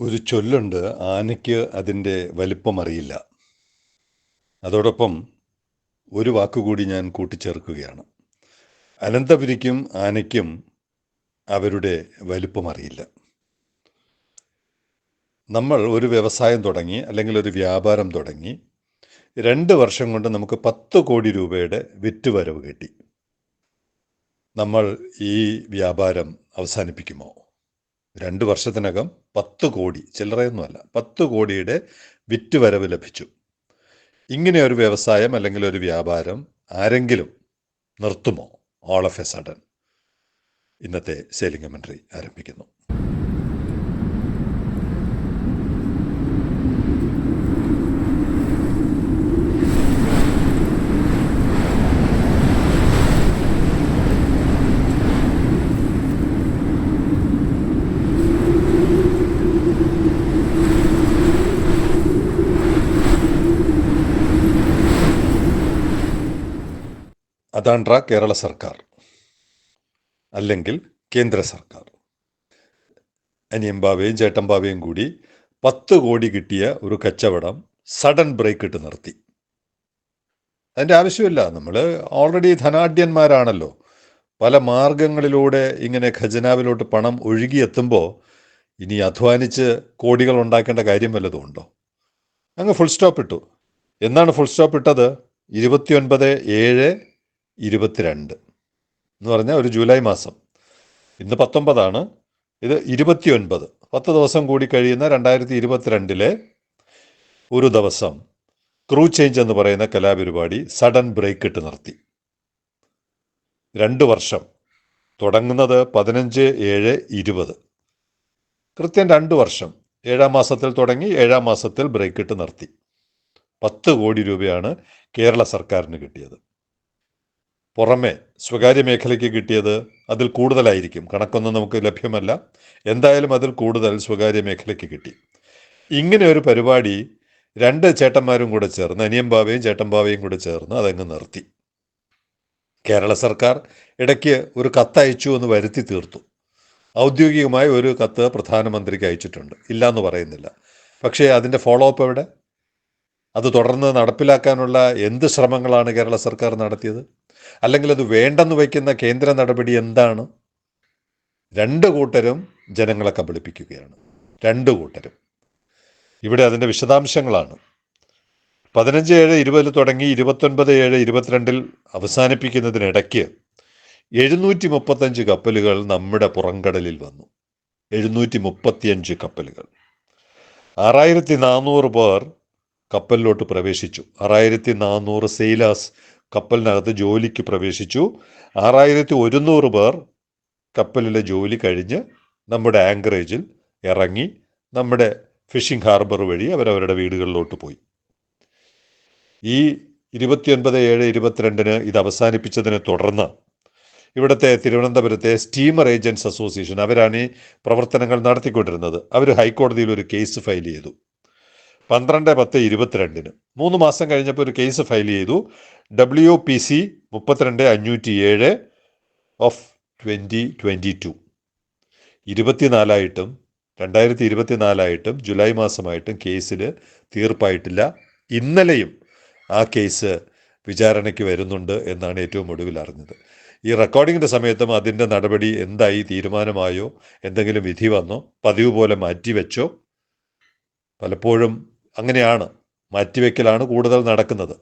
ഒരു ചൊല്ലുണ്ട് ആനയ്ക്ക് അതിന്റെ വലിപ്പം അറിയില്ല അതോടൊപ്പം ഒരു വാക്കുകൂടി ഞാൻ കൂട്ടിച്ചേർക്കുകയാണ്. അനന്തപുരിക്കും ആനയ്ക്കും അവരുടെ വലിപ്പം അറിയില്ല നമ്മൾ ഒരു വ്യവസായം തുടങ്ങി അല്ലെങ്കിൽ ഒരു വ്യാപാരം തുടങ്ങി രണ്ട് വർഷം കൊണ്ട് നമുക്ക് പത്ത് കോടി രൂപയുടെ വിറ്റുവരവ് കിട്ടി. നമ്മൾ ഈ വ്യാപാരം അവസാനിപ്പിക്കുമോ? രണ്ട് വർഷത്തിനകം പത്ത് കോടി ചില്ലറയൊന്നുമല്ല പത്ത് കോടിയുടെ വിറ്റുവരവ് ലഭിച്ചു. ഇങ്ങനെ ഒരു വ്യവസായം അല്ലെങ്കിൽ ഒരു വ്യാപാരം ആരെങ്കിലും നിർത്തുമോ? ഓൾ ഓഫ് എ സഡൻ ഇന്നത്തെ സെയിലിംഗ് കമൻട്രി ആരംഭിക്കുന്നു. അതാണ്ട്ര കേരള സർക്കാർ? അല്ലെങ്കിൽ കേന്ദ്ര സർക്കാർ? അനിയമ്പാവയും ചേട്ടമ്പാവയും കൂടി പത്ത് കോടി കിട്ടിയ ഒരു കച്ചവടം സഡൻ ബ്രേക്ക് ഇട്ട് നിർത്തി. അതിന്റെ ആവശ്യമില്ല. നമ്മൾ ഓൾറെഡി ധനാഢ്യന്മാരാണല്ലോ. പല മാർഗങ്ങളിലൂടെ ഇങ്ങനെ ഖജനാവിലോട്ട് പണം ഒഴുകിയെത്തുമ്പോൾ ഇനി അധ്വാനിച്ച് കോടികൾ ഉണ്ടാക്കേണ്ട കാര്യം വല്ലതും ഉണ്ടോ? അങ്ങ് ഫുൾ സ്റ്റോപ്പ് ഇട്ടു. എന്നാണ് ഫുൾ സ്റ്റോപ്പ് ഇട്ടത്? ഇരുപത്തിയൊൻപത് ഏഴ് ഇരുപത്തിരണ്ട് എന്ന് പറഞ്ഞാൽ ഒരു ജൂലൈ മാസം. ഇന്ന് പത്തൊമ്പതാണ്. ഇത് ഇരുപത്തിയൊൻപത്. പത്ത് ദിവസം കൂടി കഴിയുന്ന രണ്ടായിരത്തി ഇരുപത്തിരണ്ടിലെ ഒരു ദിവസം ക്രൂ ചേഞ്ച് എന്ന് പറയുന്ന കലാപരിപാടി സഡൻ ബ്രേക്ക് ഇട്ട് നിർത്തി. രണ്ട് വർഷം. തുടങ്ങുന്നത് പതിനഞ്ച് ഏഴ് ഇരുപത്. കൃത്യം രണ്ട് വർഷം. ഏഴാം മാസത്തിൽ തുടങ്ങി ഏഴാം മാസത്തിൽ ബ്രേക്ക് ഇട്ട് നിർത്തി. പത്ത് കോടി രൂപയാണ് കേരള സർക്കാരിന് കിട്ടിയത്. പുറമെ സ്വകാര്യ മേഖലയ്ക്ക് കിട്ടിയത് അതിൽ കൂടുതലായിരിക്കും. കണക്കൊന്നും നമുക്ക് ലഭ്യമല്ല. എന്തായാലും അതിൽ കൂടുതൽ സ്വകാര്യ മേഖലയ്ക്ക് കിട്ടി. ഇങ്ങനെ ഒരു പരിപാടി രണ്ട് ചേട്ടന്മാരും കൂടെ ചേർന്ന് അനിയമ്പാവയും ചേട്ടമ്പാവയും കൂടെ ചേർന്ന് അതങ്ങ് നിർത്തി. കേരള സർക്കാർ ഇടയ്ക്ക് ഒരു കത്തയച്ചു എന്ന് വരുത്തി തീർത്തു. ഔദ്യോഗികമായ ഒരു കത്ത് പ്രധാനമന്ത്രിക്ക് അയച്ചിട്ടുണ്ട്. ഇല്ല എന്ന് പറയുന്നില്ല. പക്ഷേ അതിന്റെ ഫോളോ അപ്പ് എവിടെ? അത് തുടർന്ന് നടപ്പിലാക്കാനുള്ള എന്ത് ശ്രമങ്ങളാണ് കേരള സർക്കാർ നടത്തിയത്? അല്ലെങ്കിൽ അത് വേണ്ടെന്ന് വയ്ക്കുന്ന കേന്ദ്ര നടപടി എന്താണ്? രണ്ട് കൂട്ടരും ജനങ്ങളെ കബളിപ്പിക്കുകയാണ് രണ്ട് കൂട്ടരും. ഇവിടെ അതിന്റെ വിശദാംശങ്ങളാണ്. പതിനഞ്ച് ഏഴ് ഇരുപതിൽ തുടങ്ങി ഇരുപത്തൊൻപത് ഏഴ് ഇരുപത്തിരണ്ടിൽ അവസാനിപ്പിക്കുന്നതിനിടയ്ക്ക് എഴുന്നൂറ്റി മുപ്പത്തഞ്ച് കപ്പലുകൾ നമ്മുടെ പുറംകടലിൽ വന്നു. എഴുന്നൂറ്റി മുപ്പത്തിയഞ്ച് കപ്പലുകൾ. ആറായിരത്തി നാനൂറ് പേർ കപ്പലിലോട്ട് പ്രവേശിച്ചു. ആറായിരത്തി നാനൂറ് സെയിലാസ് കപ്പലിനകത്ത് ജോലിക്ക് പ്രവേശിച്ചു. ആറായിരത്തി ഒരുന്നൂറ് പേർ കപ്പലിലെ ജോലി കഴിഞ്ഞ് നമ്മുടെ ആങ്കറേജിൽ ഇറങ്ങി നമ്മുടെ ഫിഷിംഗ് ഹാർബർ വഴി അവരവരുടെ വീടുകളിലോട്ട് പോയി. ഈ ഇരുപത്തിയൊൻപത് ഏഴ് ഇരുപത്തിരണ്ടിന് ഇത് അവസാനിപ്പിച്ചതിനെ തുടർന്ന് ഇവിടുത്തെ തിരുവനന്തപുരത്തെ സ്റ്റീമർ ഏജന്റ്സ് അസോസിയേഷൻ അവരാണ് ഈ പ്രവർത്തനങ്ങൾ നടത്തിക്കൊണ്ടിരുന്നത്. അവർ ഹൈക്കോടതിയിൽ ഒരു കേസ് ഫയൽ ചെയ്തു. പന്ത്രണ്ട് പത്ത് ഇരുപത്തിരണ്ടിന്. മൂന്ന് മാസം കഴിഞ്ഞപ്പോൾ ഒരു കേസ് ഫയൽ ചെയ്തു. ഡബ്ല്യു പി സി മുപ്പത്തിരണ്ട് അഞ്ഞൂറ്റി ഏഴ് ഓഫ് ട്വന്റി ട്വന്റി ടു ഇരുപത്തിനാലായിട്ടും രണ്ടായിരത്തി ഇരുപത്തിനാലായിട്ടും ജൂലൈ മാസമായിട്ടും കേസിൽ തീർപ്പായിട്ടില്ല. ഇന്നലെയും ആ കേസ് വിചാരണയ്ക്ക് വരുന്നുണ്ട് എന്നാണ് ഏറ്റവും ഒടുവിൽ അറിഞ്ഞത്. ഈ റെക്കോർഡിങ്ങിന്റെ സമയത്തും അതിന്റെ നടപടി എന്തായി തീരുമാനമായോ എന്തെങ്കിലും വിധി വന്നോ പതിവ് പോലെ മാറ്റിവെച്ചോ പലപ്പോഴും അങ്ങനെയാണ് മാറ്റിവെക്കലാണ് കൂടുതൽ നടക്കുന്നത്.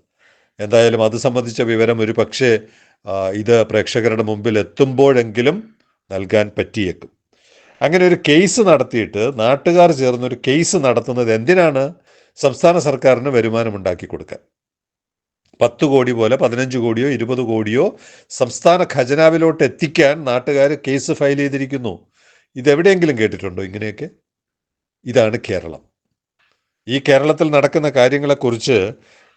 എന്തായാലും അത് സംബന്ധിച്ച വിവരം ഒരു പക്ഷേ ഇത് പ്രേക്ഷകരുടെ മുമ്പിൽ എത്തുമ്പോഴെങ്കിലും നൽകാൻ പറ്റിയേക്കും. അങ്ങനെ ഒരു കേസ് നടത്തിയിട്ട് നാട്ടുകാർ ചേർന്നൊരു കേസ് നടത്തുന്നത് എന്തിനാണ്? സംസ്ഥാന സർക്കാരിന് വരുമാനം ഉണ്ടാക്കി കൊടുക്കാൻ. പത്ത് കോടി പോലെ പതിനഞ്ച് കോടിയോ ഇരുപത് കോടിയോ സംസ്ഥാന ഖജനാവിലോട്ട് എത്തിക്കാൻ നാട്ടുകാർ കേസ് ഫയൽ ചെയ്തിരിക്കുന്നു. ഇതെവിടെയെങ്കിലും കേട്ടിട്ടുണ്ടോ ഇങ്ങനെയൊക്കെ? ഇതാണ് കേരളം. ഈ കേരളത്തിൽ നടക്കുന്ന കാര്യങ്ങളെക്കുറിച്ച്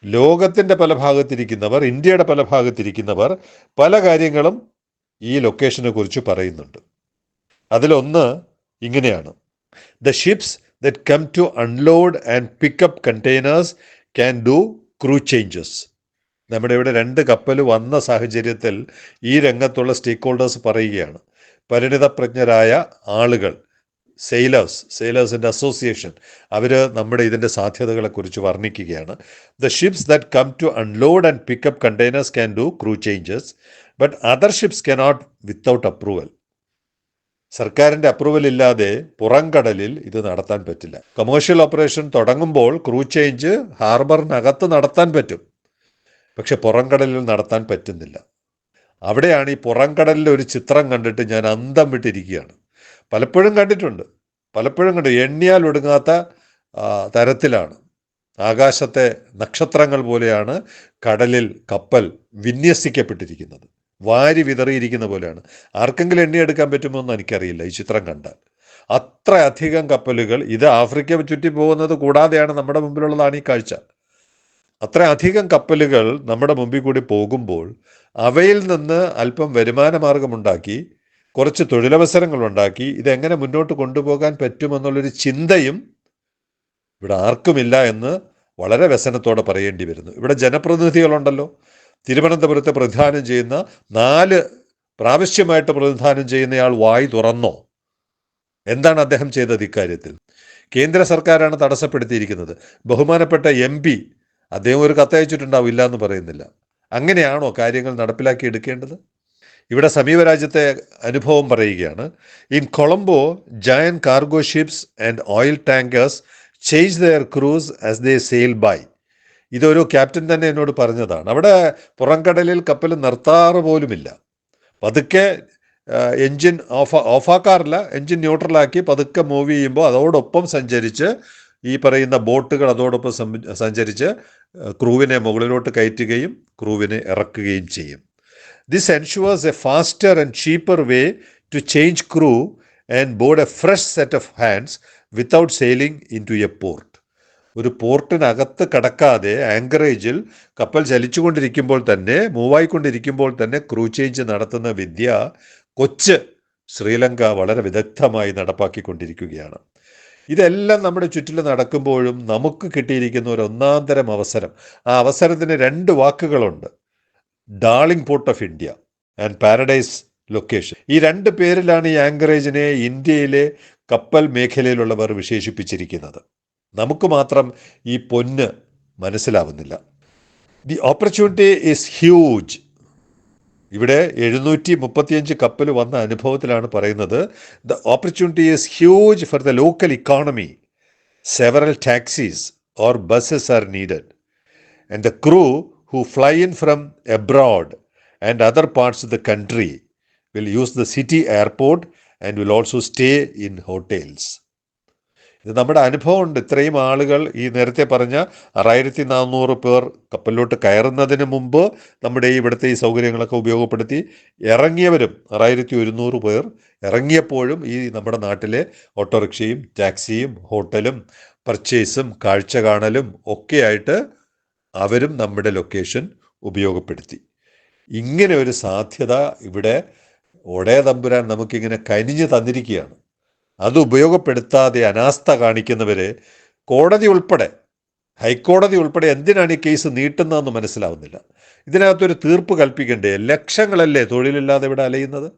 ലോകത്തിന്റെ പല ഭാഗത്തിരിക്കുന്നവർ ഇന്ത്യയുടെ പല ഭാഗത്തിരിക്കുന്നവർ പല കാര്യങ്ങളും ഈ ലൊക്കേഷനെ കുറിച്ച് പറയുന്നുണ്ട്. അതിലൊന്ന് ഇങ്ങനെയാണ്. The ships that come to unload and pick up containers can do crew changes നമ്മുടെ ഇവിടെ രണ്ട് കപ്പൽ വന്ന സാഹചര്യത്തിൽ ഈ രംഗത്തുള്ള സ്റ്റേക്ക് ഹോൾഡേഴ്സ് പറയുകയാണ്. പരിണിതപ്രജ്ഞരായ ആളുകൾ. സെയിലേഴ്സ് സെയിലേഴ്സിന്റെ അസോസിയേഷൻ അവർ നമ്മുടെ ഇതിന്റെ സാധ്യതകളെക്കുറിച്ച് വർണിക്കുകയാണ്. The ships that come to unload and pick up containers can do crew changes but other ships cannot without approval സർക്കാരിന്റെ അപ്രൂവൽ ഇല്ലാതെ പുറംകടലിൽ ഇത് നടത്താൻ പറ്റില്ല. കൊമേഴ്ഷ്യൽ ഓപ്പറേഷൻ തുടങ്ങുമ്പോൾ ക്രൂ ചേഞ്ച് ഹാർബറിനകത്ത് നടത്താൻ പറ്റും. പക്ഷെ പുറംകടലിൽ നടത്താൻ പറ്റുന്നില്ല. അവിടെയാണ് ഈ പുറംകടലിലെ ഒരു ചിത്രം കണ്ടിട്ട് ഞാൻ അന്തം വിട്ടിരിക്കുകയാണ്. പലപ്പോഴും കണ്ടിട്ടുണ്ട്. പലപ്പോഴും കണ്ടു എണ്ണിയാൽ ഒടുങ്ങാത്ത തരത്തിലാണ്. ആകാശത്തെ നക്ഷത്രങ്ങൾ പോലെയാണ് കടലിൽ കപ്പൽ വിന്യസിക്കപ്പെട്ടിരിക്കുന്നത്. വാരി വിതറിയിരിക്കുന്ന പോലെയാണ്. ആർക്കെങ്കിലും എണ്ണിയെടുക്കാൻ പറ്റുമോ എന്ന് എനിക്കറിയില്ല. ഈ ചിത്രം കണ്ടാൽ. അത്രയധികം കപ്പലുകൾ ഇത് ആഫ്രിക്ക ചുറ്റി പോകുന്നത് കൂടാതെയാണ് നമ്മുടെ മുമ്പിലുള്ളതാണ് ഈ കാഴ്ച. അത്ര അധികം കപ്പലുകൾ നമ്മുടെ മുമ്പിൽ കൂടി പോകുമ്പോൾ അവയിൽ നിന്ന് അല്പം വരുമാന മാർഗമുണ്ടാക്കി കുറച്ച് തൊഴിലവസരങ്ങൾ ഉണ്ടാക്കി ഇതെങ്ങനെ മുന്നോട്ട് കൊണ്ടുപോകാൻ പറ്റുമെന്നുള്ളൊരു ചിന്തയും ഇവിടെ ആർക്കുമില്ല എന്ന് വളരെ വ്യസനത്തോടെ പറയേണ്ടി വരുന്നു. ഇവിടെ ജനപ്രതിനിധികളുണ്ടല്ലോ. തിരുവനന്തപുരത്തെ പ്രതിദാനം ചെയ്യുന്ന നാല് പ്രാവശ്യമായിട്ട് പ്രതിദാനം ചെയ്യുന്നയാൾ വായി തുറന്നോ? എന്താണ് അദ്ദേഹം ചെയ്തത് ഇക്കാര്യത്തിൽ? കേന്ദ്ര സർക്കാരാണ് തടസ്സപ്പെടുത്തിയിരിക്കുന്നത്. ബഹുമാനപ്പെട്ട എം പി അദ്ദേഹം ഒരു കത്തയച്ചിട്ടുണ്ടാവില്ല എന്ന് പറയുന്നില്ല. അങ്ങനെയാണോ കാര്യങ്ങൾ നടപ്പിലാക്കി എടുക്കേണ്ടത് ഇവിടെ സമീപ രാജ്യത്തെ അനുഭവം പറയുകയാണ്. In Colombo giant cargo ships and oil tankers change their crews as they sail by ഇതൊരു ക്യാപ്റ്റൻ തന്നെ എന്നോട് പറഞ്ഞതാണ്. അവിടെ പുറംകടലിൽ കപ്പൽ നിർത്താറ് പോലുമില്ല. പതുക്കെ എൻജിൻ ഓഫ് ഓഫാക്കാറില്ല എൻജിൻ ന്യൂട്രലാക്കി പതുക്കെ മൂവ് ചെയ്യുമ്പോൾ അതോടൊപ്പം സഞ്ചരിച്ച് ഈ പറയുന്ന ബോട്ടുകൾ അതോടൊപ്പം സഞ്ചരിച്ച് ക്രൂവിനെ മുകളിലോട്ട് കയറ്റുകയും ക്രൂവിനെ ഇറക്കുകയും ചെയ്യും. This ensures a faster and cheaper way to change crew and board a fresh set of hands without sailing into a port. ഒരു പോർട്ടിനകത്ത് കടക്കാതെ ആങ്കറേജിൽ കപ്പൽ ചലിച്ചുകൊണ്ടിരിക്കുമ്പോൾ തന്നെ മൂവായിക്കൊണ്ടിരിക്കുമ്പോൾ തന്നെ ക്രൂ ചേഞ്ച് നടത്തുന്ന വിദ്യ കൊച്ച് ശ്രീലങ്ക വളരെ വിദഗ്ധമായി നടപ്പാക്കിക്കൊണ്ടിരിക്കുകയാണ്. ഇതെല്ലാം നമ്മുടെ ചുറ്റിലും നടക്കുമ്പോഴും നമുക്ക് കിട്ടിയിരിക്കുന്ന ഒരു ഒന്നാം തരം അവസരം. ആ അവസരത്തിന് രണ്ട് വാക്കുകളുണ്ട്. Darling port of India and paradise location ഈ രണ്ട് പേരിലാണ് ഈ ആങ്കറേജിനെ ഇന്ത്യയിലെ കപ്പൽ മേഖലയിലുള്ളവർ വിശേഷിപ്പിച്ചിരിക്കുന്നത്. നമുക്ക് മാത്രം ഈ പൊന്ന് മനസ്സിലാവുന്നില്ല. ദി ഓപ്പർച്യൂണിറ്റി ഈസ് ഹ്യൂജ് ഇവിടെ എഴുന്നൂറ്റി മുപ്പത്തിയഞ്ച് കപ്പൽ വന്ന അനുഭവത്തിലാണ് പറയുന്നത്. The opportunity is huge for the local economy several taxis or buses are needed and the crew who fly in from abroad and other parts of the country will use the city airport and will also stay in hotels. ഇത് നമ്മുടെ അനുഭവമുണ്ട് ഇത്രയും ആളുകൾ ഈ നേരത്തെ പറഞ്ഞ ആറായിരത്തി നാനൂറ് പേർ കപ്പലിലോട്ട് കയറുന്നതിന് മുമ്പ് നമ്മുടെ ഇവിടുത്തെ ഈ സൗകര്യങ്ങളൊക്കെ ഉപയോഗപ്പെടുത്തി ഇറങ്ങിയവരും ആറായിരത്തി ഒരുന്നൂറ് പേർ ഇറങ്ങിയപ്പോഴും ഈ നമ്മുടെ നാട്ടിലെ ഓട്ടോറിക്ഷയും ടാക്സിയും ഹോട്ടലും പർച്ചേസും കാഴ്ച കാണലും ഒക്കെയായിട്ട് അവരും നമ്മുടെ ലൊക്കേഷൻ ഉപയോഗപ്പെടുത്തി. ഇങ്ങനെ ഒരു സാധ്യത ഇവിടെ ഒടേ തമ്പുരാൻ നമുക്കിങ്ങനെ കനിഞ്ഞു തന്നിരിക്കുകയാണ്. അത് ഉപയോഗപ്പെടുത്താതെ അനാസ്ഥ കാണിക്കുന്നവരെ കോടതി ഉൾപ്പെടെ ഹൈക്കോടതി ഉൾപ്പെടെ എന്തിനാണ് ഈ കേസ് നീട്ടുന്നതെന്ന് മനസ്സിലാവുന്നില്ല. ഇതിനകത്തൊരു തീർപ്പ് കൽപ്പിക്കണ്ടേ? ലക്ഷങ്ങളല്ലേ തൊഴിലില്ലാതെ ഇവിടെ അലയുന്നത്?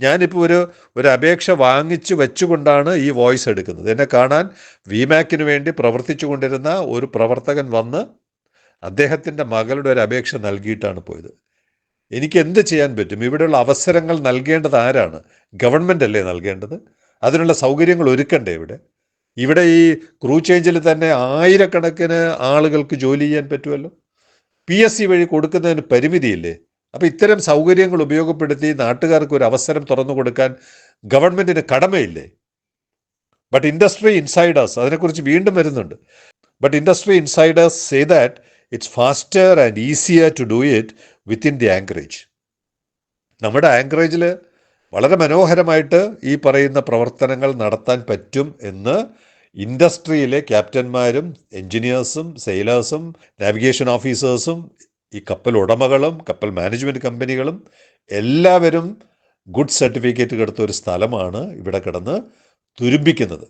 ഞാനിപ്പോൾ ഒരു ഒരു അപേക്ഷ വാങ്ങിച്ചു വെച്ചുകൊണ്ടാണ് ഈ വോയിസ് എടുക്കുന്നത്. എന്നെ കാണാൻ വിമാക്കിന് വേണ്ടി പ്രവർത്തിച്ചു കൊണ്ടിരുന്ന ഒരു പ്രവർത്തകൻ വന്ന് അദ്ദേഹത്തിന്റെ മകളുടെ ഒരു അപേക്ഷ നൽകിയിട്ടാണ് പോയത്. എനിക്ക് എന്ത് ചെയ്യാൻ പറ്റും? ഇവിടെയുള്ള അവസരങ്ങൾ നൽകേണ്ടത് ആരാണ്? ഗവൺമെന്റ് അല്ലേ നൽകേണ്ടത്? അതിനുള്ള സൗകര്യങ്ങൾ ഒരുക്കണ്ടേ ഇവിടെ? ഇവിടെ ഈ ക്രൂ ചേഞ്ചിൽ തന്നെ ആയിരക്കണക്കിന് ആളുകൾക്ക് ജോലി ചെയ്യാൻ പറ്റുമല്ലോ? പി എസ് സി വഴി കൊടുക്കുന്നതിന് പരിമിതിയില്ലേ? അപ്പോൾ ഇത്തരം സൗകര്യങ്ങൾ ഉപയോഗപ്പെടുത്തി നാട്ടുകാർക്ക് ഒരു അവസരം തുറന്നു കൊടുക്കാൻ ഗവൺമെന്റിന് കടമയില്ലേ? ബട്ട് ഇൻഡസ്ട്രി ഇൻസൈഡേഴ്സ് അതിനെക്കുറിച്ച് വീണ്ടും വരുന്നുണ്ട്. But industry insiders say that it's faster and easier to do it within the anchorage നമ്മുടെ ആങ്കറേജിൽ വളരെ മനോഹരമായിട്ട് ഈ പറയുന്ന പ്രവർത്തനങ്ങൾ നടത്താൻ പറ്റും എന്ന് ഇൻഡസ്ട്രിയിലെ ക്യാപ്റ്റന്മാരും എൻജിനീയേഴ്സും സെയിലേഴ്സും നാവിഗേഷൻ ഓഫീസേഴ്സും ഈ കപ്പൽ ഉടമകളും കപ്പൽ മാനേജ്മെന്റ് കമ്പനികളും എല്ലാവരും ഗുഡ് സർട്ടിഫിക്കറ്റ് എടുത്ത ഒരു സ്ഥലമാണ് ഇവിടെ കിടന്ന് തുരുമ്പിക്കുന്നത്.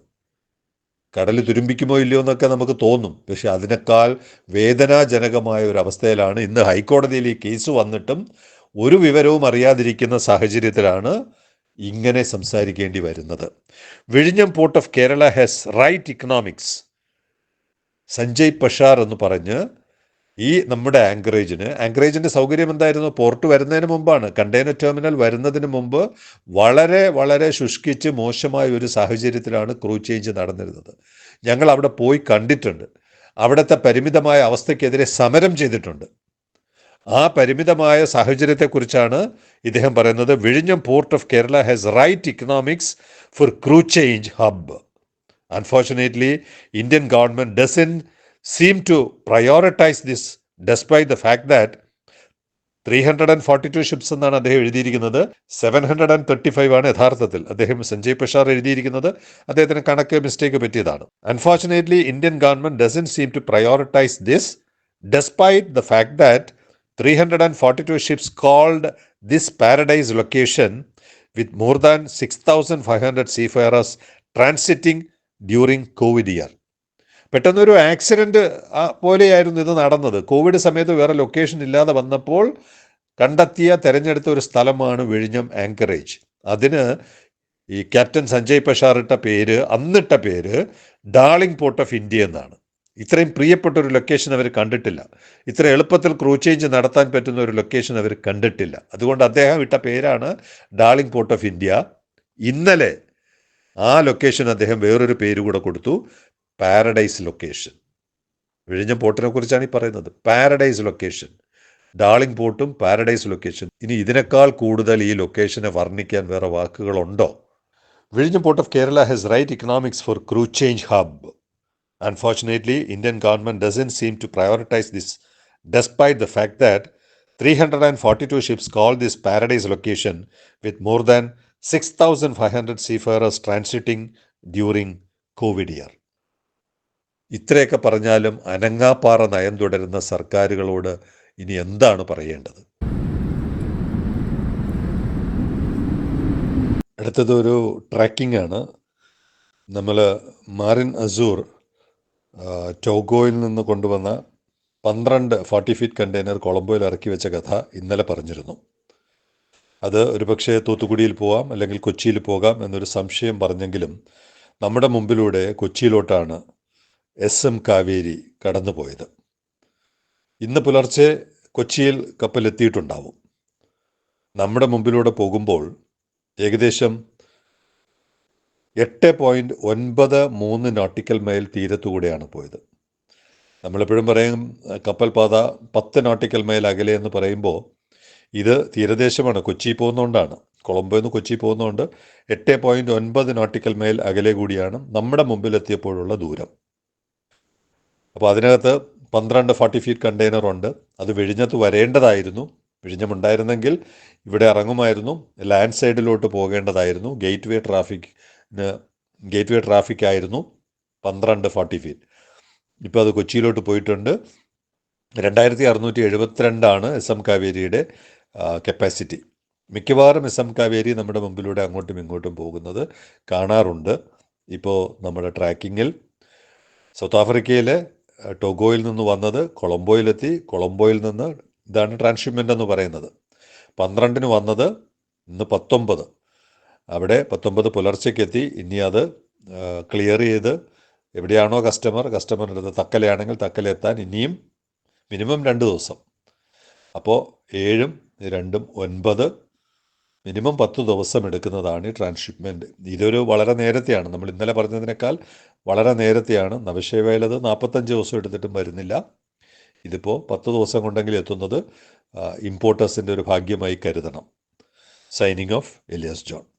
കടൽ തുരുമ്പിക്കുമോ ഇല്ലയോ എന്നൊക്കെ നമുക്ക് തോന്നും. പക്ഷെ അതിനേക്കാൾ വേദനാജനകമായ ഒരു അവസ്ഥയിലാണ് ഇന്ന് ഹൈക്കോടതിയിൽ ഈ കേസ് വന്നിട്ടും ഒരു വിവരവും അറിയാതിരിക്കുന്ന സാഹചര്യത്തിലാണ് ഇങ്ങനെ സംസാരിക്കേണ്ടി വരുന്നത്. വിഴിഞ്ഞം port of Kerala has right economics Sanjay Pashar എന്ന് പറഞ്ഞ് ഈ നമ്മുടെ ആങ്കറേജിന് ആങ്കറേജിന്റെ സൗകര്യം എന്തായിരുന്നു? പോർട്ട് വരുന്നതിന് മുമ്പാണ്. കണ്ടെയ്നർ ടെർമിനൽ വരുന്നതിന് മുമ്പ് വളരെ വളരെ ശുഷ്കിച്ച് മോശമായ ഒരു സാഹചര്യത്തിലാണ് ക്രൂ ചേഞ്ച് നടന്നിരുന്നത്. ഞങ്ങൾ അവിടെ പോയി കണ്ടിട്ടുണ്ട്. അവിടുത്തെ പരിമിതമായ അവസ്ഥയ്ക്കെതിരെ സമരം ചെയ്തിട്ടുണ്ട്. ആ പരിമിതമായ സാഹചര്യത്തെക്കുറിച്ചാണ് ഇദ്ദേഹം പറയുന്നത്. വിഴിഞ്ഞം port of Kerala has right economics for crew change hub unfortunately Indian government doesn't seem to prioritise this despite the fact that three hundred and forty two ships എന്നാണ് അദ്ദേഹം എഴുതിയിരിക്കുന്നത്. Seven hundred and thirty five ആണ് യഥാർത്ഥത്തിൽ. അദ്ദേഹം സഞ്ജയ് പഷാർ എഴുതിയിരിക്കുന്നത്. അദ്ദേഹത്തിന് കണക്ക് mistake പറ്റിയതാണ്. Unfortunately Indian government doesn't seem to prioritise this despite the fact that three hundred and forty two ships called this paradise location with more than six thousand five hundred seafarers transiting during covid year പെട്ടെന്നൊരു accident പോലെയായിരുന്നു ഇത് നടന്നത്. Covid സമയത്ത് വേറെ location ഇല്ലാതെ വന്നപ്പോൾ കണ്ടെത്തിയ തെരഞ്ഞെടുത്ത ഒരു സ്ഥലമാണ് വിഴിഞ്ഞം ആങ്കറേജ്. അതിന് ഈ ക്യാപ്റ്റൻ സഞ്ജയ് പഷാർ ഇട്ട പേര് അന്നിട്ട പേര് ഡാർലിംഗ് പോർട്ട് ഓഫ് ഇന്ത്യ എന്നാണ്. ഇത്രയും പ്രിയപ്പെട്ട ഒരു ലൊക്കേഷൻ അവർ കണ്ടിട്ടില്ല. ഇത്ര എളുപ്പത്തിൽ ക്രൂ ചേഞ്ച് നടത്താൻ പറ്റുന്ന ഒരു ലൊക്കേഷൻ അവർ കണ്ടിട്ടില്ല. അതുകൊണ്ട് അദ്ദേഹം ഇട്ട പേരാണ് ഡാർലിംഗ് പോർട്ട് ഓഫ് ഇന്ത്യ. ഇന്നലെ ആ ലൊക്കേഷൻ അദ്ദേഹം വേറൊരു പേര് കൂടെ കൊടുത്തു. പാരഡൈസ് ലൊക്കേഷൻ വിഴിഞ്ഞം പോർട്ടിനെ കുറിച്ചാണ് ഈ പറയുന്നത്. പാരഡൈസ് ലൊക്കേഷൻ ഡാളിംഗ് പോർട്ടും പാരഡൈസ് ലൊക്കേഷൻ ഇനി ഇതിനേക്കാൾ കൂടുതൽ ഈ ലൊക്കേഷനെ വർണിക്കാൻ വേറെ വാക്കുകളുണ്ടോ? വിഴിഞ്ഞം port of Kerala has right economics for crew change hub unfortunately Indian government doesn't seem to prioritise this despite the fact that three hundred and forty two ships call this paradise location with more than six thousand five hundred seafarers transiting during covid year ഇത്രയൊക്കെ പറഞ്ഞാലും അനങ്ങാപ്പാറ നയം തുടരുന്ന സർക്കാരുകളോട് ഇനി എന്താണ് പറയേണ്ടത്? അടുത്തത് ഒരു tracking ആണ്. നമ്മൾ മാറിൻ അസൂർ ടോഗോയിൽ നിന്ന് കൊണ്ടുവന്ന പന്ത്രണ്ട് ഫോർട്ടി ഫീറ്റ് കണ്ടെയ്നർ കൊളംബോയിൽ ഇറക്കി വെച്ച കഥ ഇന്നലെ പറഞ്ഞിരുന്നു. അത് ഒരുപക്ഷെ തൂത്തുക്കുടിയിൽ പോകാം അല്ലെങ്കിൽ കൊച്ചിയിൽ പോകാം എന്നൊരു സംശയം പറഞ്ഞെങ്കിലും നമ്മുടെ മുമ്പിലൂടെ കൊച്ചിയിലോട്ടാണ് എസ് എം കാവേരി കടന്നുപോയത്. ഇന്ന് പുലർച്ചെ കൊച്ചിയിൽ കപ്പലെത്തിയിട്ടുണ്ടാവും. നമ്മുടെ മുമ്പിലൂടെ പോകുമ്പോൾ ഏകദേശം എട്ട് പോയിന്റ് ഒൻപത് മൂന്ന് നോട്ടിക്കൽ മൈൽ തീരത്തുകൂടെയാണ് പോയത്. നമ്മളെപ്പോഴും പറയും കപ്പൽ പാത പത്ത് നോട്ടിക്കൽ മൈൽ അകലെ എന്ന് പറയുമ്പോൾ ഇത് തീരദേശമാണ് കൊച്ചി പോകുന്നതുകൊണ്ടാണ് കൊളംബോയിൽ നിന്ന് കൊച്ചി പോകുന്നതുകൊണ്ട് എട്ട് പോയിന്റ് ഒൻപത് നോട്ടിക്കൽ മൈൽ അകലെ കൂടിയാണ് നമ്മുടെ മുമ്പിലെത്തിയപ്പോഴുള്ള ദൂരം. അപ്പോൾ അതിനകത്ത് പന്ത്രണ്ട് ഫോർട്ടി ഫീറ്റ് കണ്ടെയ്നറുണ്ട് അത് വിഴിഞ്ഞത്ത് വരേണ്ടതായിരുന്നു. വിഴിഞ്ഞമുണ്ടായിരുന്നെങ്കിൽ ഇവിടെ ഇറങ്ങുമായിരുന്നു. ലാൻഡ് സൈഡിലോട്ട് പോകേണ്ടതായിരുന്നു. ഗേറ്റ് വേ ട്രാഫിക്കിന് ഗേറ്റ് വേ ട്രാഫിക് ആയിരുന്നു. പന്ത്രണ്ട് ഫോർട്ടി ഫീറ്റ് ഇപ്പോൾ അത് കൊച്ചിയിലോട്ട് പോയിട്ടുണ്ട്. രണ്ടായിരത്തി അറുന്നൂറ്റി എഴുപത്തിരണ്ടാണ് എസ് എം കാവേരിയുടെ കപ്പാസിറ്റി മിക്കവാറും എസ് എം കാവേരി നമ്മുടെ മുമ്പിലൂടെ അങ്ങോട്ടും ഇങ്ങോട്ടും പോകുന്നത് കാണാറുണ്ട്. ഇപ്പോൾ നമ്മുടെ ട്രാക്കിങ്ങിൽ സൗത്ത് ആഫ്രിക്കയിലെ ടൊഗോയിൽ നിന്ന് വന്നത് കൊളംബോയിലെത്തി. കൊളംബോയിൽ നിന്ന് ഇതാണ് ട്രാൻസ്ഷിപ്മെന്റ് എന്ന് പറയുന്നത്. പന്ത്രണ്ടിന് വന്നത് ഇന്ന് പത്തൊമ്പത്. അവിടെ പത്തൊമ്പത് പുലർച്ചയ്ക്കെത്തി. ഇനി അത് ക്ലിയർ ചെയ്ത് എവിടെയാണോ കസ്റ്റമർ കസ്റ്റമറിന്റെ അടുത്ത് തക്കലയാണെങ്കിൽ തക്കലെത്താൻ ഇനിയും മിനിമം രണ്ട് ദിവസം. അപ്പോൾ ഏഴും രണ്ടും ഒൻപത് മിനിമം പത്ത് ദിവസം എടുക്കുന്നതാണ് ഈ ട്രാൻസ്ഷിപ്മെന്റ് ഇതൊരു വളരെ നേരത്തെയാണ്. നമ്മൾ ഇന്നലെ പറഞ്ഞതിനേക്കാൾ വളരെ നേരത്തെയാണ്. നവശേവയിലത് നാൽപ്പത്തഞ്ച് ദിവസം എടുത്തിട്ടും വരുന്നില്ല. ഇതിപ്പോൾ പത്ത് ദിവസം കൊണ്ടെങ്കിലും എത്തുന്നത് ഇമ്പോർട്ടേഴ്സിന്റെ ഒരു ഭാഗ്യമായി കരുതണം. Signing off Elias John